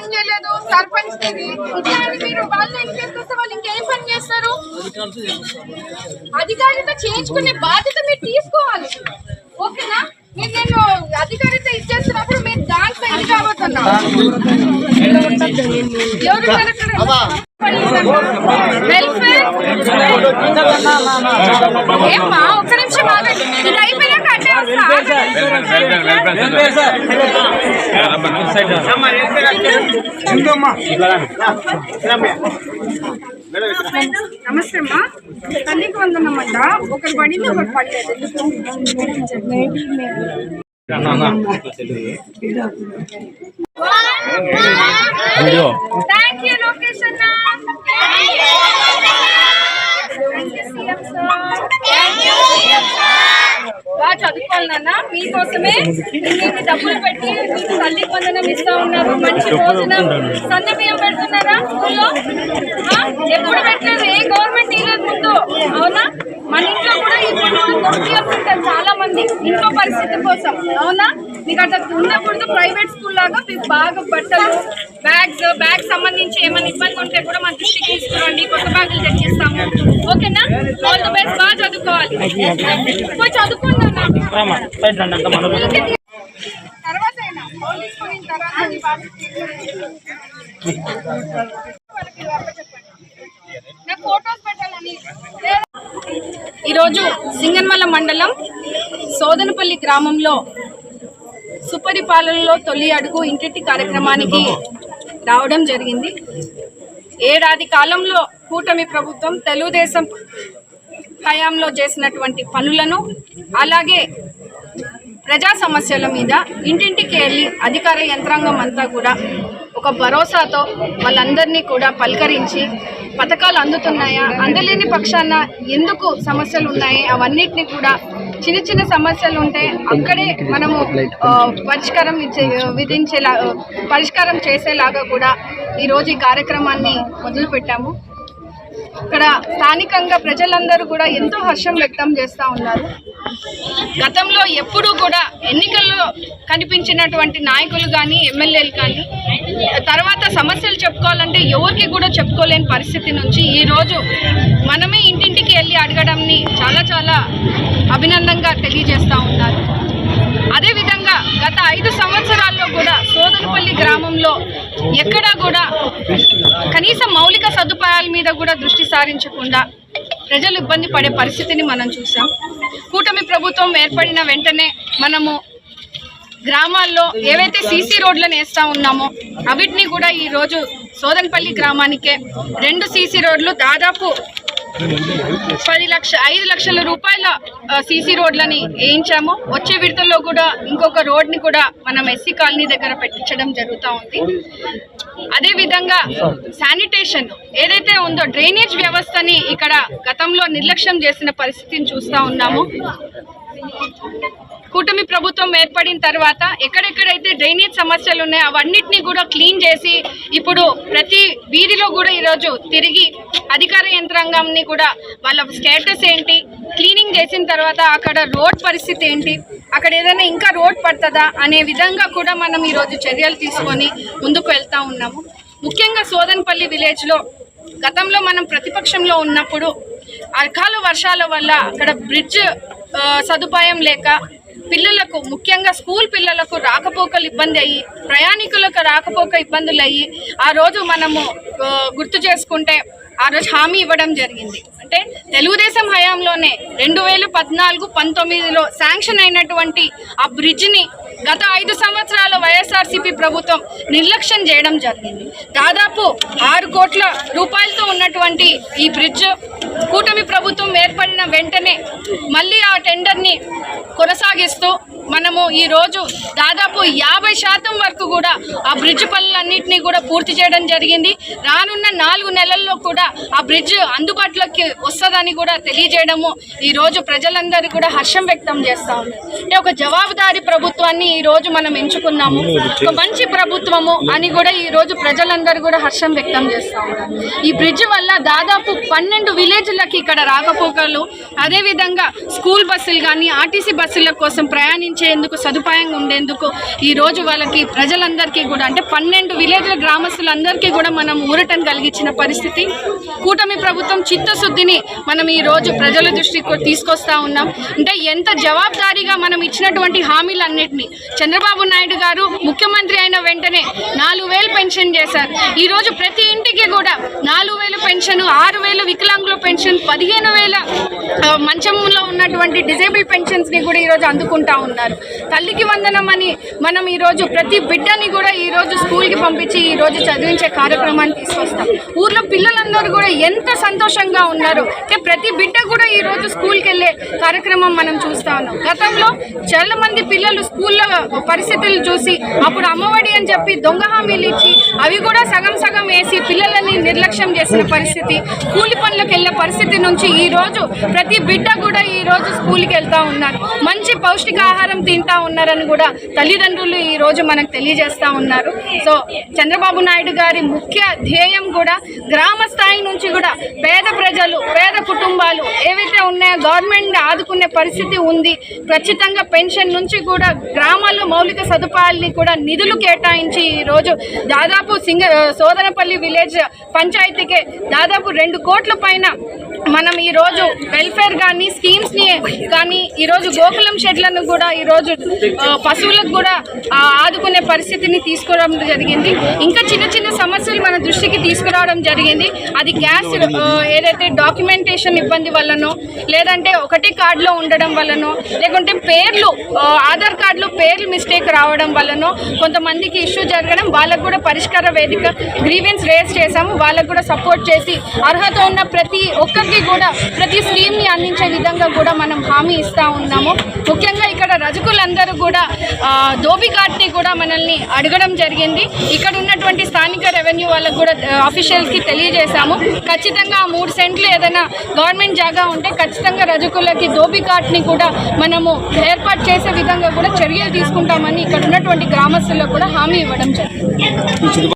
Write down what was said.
పని చేయలేదు సర్పంచ్ మీరు వాళ్ళు ఇంకేస్తే వాళ్ళు ఇంకేం పని చేస్తారు? అధికారితో చేయించుకునే బాధ్యత మీరు తీసుకోవాలి. ఓకేనా? మీరు నేను అధికారితో ఇచ్చేస్తున్నప్పుడు మీరు దాంట్లో ఇది కాబోతున్నా. ఎవరు కరెక్టర్ వెల్ఫేర్? ఏమ్మా ఒక్క నిమిషం నమస్తే అమ్మా తల్లికి వందనమంట ఒకటి పడింది ఒకటి పడలేదు థ్యాంక్ యూ లోకేష్ అన్న థ్యాంక్ యూ సీఎం సార్ బాగా చదువుకోవాలి నాన్న. మీకోసమే ఇన్ని డబ్బులు పెట్టి మీకు తల్లి వందనం ఇస్తా ఉన్నారు. మంచి భోజనం సన్న బియ్యం పెడుతున్నారా స్కూల్లో? ఎప్పుడు పెట్టలేదు. ఏ గవర్నమెంట్ ఇవ్వలేదు ముందు. అవునా? మన ఇంట్లో కూడా ఇప్పుడు ఉంటారు చాలా మంది ఇంట్లో పరిస్థితి కోసం. అవునా? మీకు అట్లా ఉన్నప్పుడు ప్రైవేట్ స్కూల్ లాగా మీకు బాగా బట్టలు బ్యాగ్స్ బ్యాగ్ సంబంధించి ఏమైనా ఇబ్బంది ఉంటే కూడా మన దృష్టికి తీసుకురండి. కొత్త బ్యాగులు తెచ్చిస్తాము. ఓకేనా? ఆల్ ది బెస్ట్ బాగా చదువుకోవాలి. పోయి చదువుకున్నాను తర్వాత అయినా ఫోన్ తీసుకున్న తర్వాత నీ బాధ్యత వాళ్ళకి అప్పచెప్పండి. నాకు ఫోటోస్ పెట్టాలని. లేదా ఈరోజు సింగన్మల మండలం సోదనపల్లి గ్రామంలో సుపరిపాలనలో తొలి అడుగు ఇంటింటి కార్యక్రమానికి రావడం జరిగింది. ఏడాది కాలంలో కూటమి ప్రభుత్వం తెలుగుదేశం హయాంలో చేసినటువంటి పనులను అలాగే ప్రజా సమస్యల మీద ఇంటింటికి వెళ్ళి అధికార యంత్రాంగం అంతా కూడా ఒక భరోసాతో వాళ్ళందరినీ కూడా పలకరించి పథకాలు అందుతున్నాయా అందలేని పక్షాన ఎందుకు సమస్యలు ఉన్నాయి అవన్నిటిని కూడా చిన్న చిన్న సమస్యలు ఉంటే అక్కడే మనము పరిష్కారం ఇచ్చే విధించేలా పరిష్కారం చేసేలాగా కూడా ఈరోజు ఈ కార్యక్రమాన్ని మొదలుపెట్టాము. ఇక్కడ స్థానికంగా ప్రజలందరూ కూడా ఎంతో హర్షం వ్యక్తం చేస్తూ ఉన్నారు. గతంలో ఎప్పుడూ కూడా ఎన్నికల్లో కనిపించినటువంటి నాయకులు కానీ ఎమ్మెల్యేలు కానీ తర్వాత సమస్యలు చెప్పుకోవాలంటే ఎవరికి కూడా చెప్పుకోలేని పరిస్థితి నుంచి ఈరోజు మనమే ఇంటింటి వెళ్ళి అడగడంని చాలా చాలా అభినందంగా తెలియజేస్తూ ఉన్నారు. అదేవిధంగా గత ఐదు సంవత్సరాల్లో కూడా సోదరపల్లి గ్రామంలో ఎక్కడా కూడా కనీస మౌలిక సదుపాయాల మీద కూడా దృష్టి సారించకుండా ప్రజలు ఇబ్బంది పడే పరిస్థితిని మనం చూసాం. కూటమి ప్రభుత్వం ఏర్పడిన వెంటనే మనము గ్రామాల్లో ఏవైతే సీసీ రోడ్లను వేస్తూ ఉన్నామో అవిటిని కూడా ఈ రోజు గ్రామానికే రెండు సీసీ రోడ్లు దాదాపు పది లక్ష ఐదు లక్షల రూపాయల సీసీ రోడ్లని వేయించాము. వచ్చే విడతల్లో కూడా ఇంకొక రోడ్ని కూడా మనం ఎస్సీ కాలనీ దగ్గర పెట్టించడం జరుగుతూ ఉంది. అదే విధంగా శానిటేషన్ ఏదైతే ఉందో డ్రైనేజ్ వ్యవస్థని ఇక్కడ గతంలో నిర్లక్ష్యం చేసిన పరిస్థితిని చూస్తూ ఉన్నాము. కూటమి ప్రభుత్వం ఏర్పడిన తర్వాత ఎక్కడెక్కడైతే డ్రైనేజ్ సమస్యలు ఉన్నాయో అవన్నిటినీ కూడా క్లీన్ చేసి ఇప్పుడు ప్రతి వీధిలో కూడా ఈరోజు తిరిగి అధికార యంత్రాంగాన్ని కూడా వాళ్ళ స్టేటస్ ఏంటి క్లీనింగ్ చేసిన తర్వాత అక్కడ రోడ్ పరిస్థితి ఏంటి అక్కడ ఏదైనా ఇంకా రోడ్ పడుతుందా అనే విధంగా కూడా మనం ఈరోజు చర్యలు తీసుకొని ముందుకు వెళ్తూ ఉన్నాము. ముఖ్యంగా సోదన్పల్లి విలేజ్లో గతంలో మనం ప్రతిపక్షంలో ఉన్నప్పుడు అకాల వర్షాల వల్ల అక్కడ బ్రిడ్జ్ సదుపాయం లేక పిల్లలకు ముఖ్యంగా స్కూల్ పిల్లలకు రాకపోకలు ఇబ్బంది అయ్యి ప్రయాణికులకు రాకపోక ఇబ్బందులు అయ్యి ఆ రోజు మనము గుర్తు చేసుకుంటే ఆ రోజు హామీ ఇవ్వడం జరిగింది. అంటే తెలుగుదేశం హయాంలోనే రెండు వేల పద్నాలుగు పంతొమ్మిదిలో శాంక్షన్ అయినటువంటి ఆ బ్రిడ్జ్ని గత ఐదు సంవత్సరాల వైఎస్ఆర్సీపీ ప్రభుత్వం నిర్లక్ష్యం చేయడం జరిగింది. దాదాపు ఆరు కోట్ల రూపాయలతో ఉన్నటువంటి ఈ బ్రిడ్జ్ కూటమి ప్రభుత్వం ఏర్పడిన వెంటనే మళ్ళీ ఆ టెండర్ని కొనసాగిస్తూ మనము ఈ రోజు దాదాపు యాభై శాతం వరకు కూడా ఆ బ్రిడ్జ్ పనులన్నింటినీ కూడా పూర్తి చేయడం జరిగింది. రానున్న నాలుగు నెలల్లో కూడా ఆ బ్రిడ్జ్ అందుబాటులోకి వస్తుందని కూడా తెలియజేయడము ఈ రోజు ప్రజలందరూ కూడా హర్షం వ్యక్తం చేస్తూ ఉన్నారు. అంటే ఒక జవాబుదారీ ప్రభుత్వాన్ని ఈరోజు మనం ఎంచుకున్నాము. ఒక మంచి ప్రభుత్వము అని కూడా ఈ రోజు ప్రజలందరూ కూడా హర్షం వ్యక్తం చేస్తూ ఉన్నారు. ఈ బ్రిడ్జ్ వల్ల దాదాపు పన్నెండు విలేజ్లకి ఇక్కడ రాకపోకలు అదేవిధంగా స్కూల్ బస్సులు కానీ ఆర్టీసీ బస్సుల కోసం ప్రయాణించేందుకు సదుపాయంగా ఉండేందుకు ఈ రోజు వాళ్ళకి ప్రజలందరికీ కూడా అంటే పన్నెండు విలేజ్ల గ్రామస్తులందరికీ కూడా మనం ఊరటం కలిగించిన పరిస్థితి. కూటమి ప్రభుత్వం చిత్తశుద్ధిని మనం ఈ రోజు ప్రజల దృష్టికి తీసుకొస్తా ఉన్నాం. అంటే ఎంత జవాబుదారీగా మనం ఇచ్చినటువంటి హామీలన్నింటినీ చంద్రబాబు నాయుడు గారు ముఖ్యమంత్రి అయిన వెంటనే నాలుగు వేలు పెన్షన్ చేశారు. ఈ రోజు ప్రతి ఇంటికి కూడా నాలుగు వేలు పెన్షన్ ఆరు వేలు వికలాంగుల పెన్షన్ పదిహేను వేల మంచంలో ఉన్నటువంటి డిజేబుల్ పెన్షన్స్ని కూడా ఈరోజు అందుకుంటా ఉన్నారు. తల్లికి వందనం అని మనం ఈరోజు ప్రతి బిడ్డని కూడా ఈరోజు స్కూల్కి పంపించి ఈరోజు చదివించే కార్యక్రమాన్ని తీసుకొస్తాం. ఊర్లో పిల్లలందరూ కూడా ఎంత సంతోషంగా ఉన్నారు. అంటే ప్రతి బిడ్డ కూడా ఈ రోజు స్కూల్కి వెళ్ళే కార్యక్రమం మనం చూస్తా ఉన్నాం. గతంలో చాలా మంది పిల్లలు స్కూల్లో పరిస్థితులు చూసి అప్పుడు అమ్మఒడి అని చెప్పి దొంగ హామీలు ఇచ్చి అవి కూడా సగం సగం వేసి పిల్లలని నిర్లక్ష్యం చేసిన పరిస్థితి కూలి పనులకు వెళ్ళే పరిస్థితి పరిస్థితి నుంచి ఈ రోజు ప్రతి బిడ్డ కూడా ఈ రోజు స్కూల్కి వెళ్తా ఉన్నారు. మంచి పౌష్టికాహారం తింటా ఉన్నారని కూడా తల్లిదండ్రులు ఈ రోజు మనకు తెలియజేస్తా ఉన్నారు. సో చంద్రబాబు నాయుడు గారి ముఖ్య ధ్యేయం కూడా గ్రామ స్థాయి నుంచి కూడా పేద ప్రజలు పేద కుటుంబాలు ఏవైతే ఉన్నాయో గవర్నమెంట్ ఆదుకునే పరిస్థితి ఉంది. ఖచ్చితంగా పెన్షన్ నుంచి కూడా గ్రామాల్లో మౌలిక సదుపాయాలని కూడా నిధులు కేటాయించి ఈ రోజు దాదాపు సింగ సోదనపల్లి విలేజ్ పంచాయతీకే దాదాపు రెండు కోట్ల పైన మనం ఈ రోజు వెల్ఫేర్ కానీ స్కీమ్స్ని కానీ ఈరోజు గోకులం షెడ్లను కూడా ఈరోజు పశువులకు కూడా ఆదుకునే పరిస్థితిని తీసుకురావడం జరిగింది. ఇంకా చిన్న చిన్న సమస్యలు మన దృష్టికి తీసుకురావడం జరిగింది. అది గ్యాస్ ఏదైతే డాక్యుమెంటేషన్ ఇబ్బంది వల్లనో లేదంటే ఒకటి కార్డులో ఉండడం వల్లనో లేకుంటే పేర్లు ఆధార్ కార్డులో పేర్లు మిస్టేక్ రావడం వల్లనో కొంతమందికి ఇష్యూ జరగడం వాళ్ళకు కూడా పరిష్కార వేదిక గ్రీవెన్స్ రేస్ చేశాము. వాళ్ళకు కూడా సపోర్ట్ చేసి అర్హత ఉన్న ప్రతి ఒక్కరికి కూడా ప్రతి స్కీమ్ అందించే విధంగా కూడా మనం హామీ ఇస్తూ ఉన్నాము. ముఖ్యంగా ఇక్కడ రజకులందరూ కూడా ఆ, ధోబీ కూడా మనల్ని అడగడం జరిగింది. ఇక్కడ ఉన్నటువంటి స్థానిక రెవెన్యూ వాళ్ళకు కూడా ఆఫీషియల్స్కి తెలియజేశాము. ఖచ్చితంగా ఆ మూడు సెంట్లు ఏదైనా గవర్నమెంట్ జాగా ఉంటే ఖచ్చితంగా రజకులకి ధోబీ కార్డ్ కూడా మనము ఏర్పాటు చేసే విధంగా కూడా చర్యలు తీసుకుంటామని ఇక్కడ ఉన్నటువంటి గ్రామస్తులకు కూడా హామీ ఇవ్వడం జరిగింది.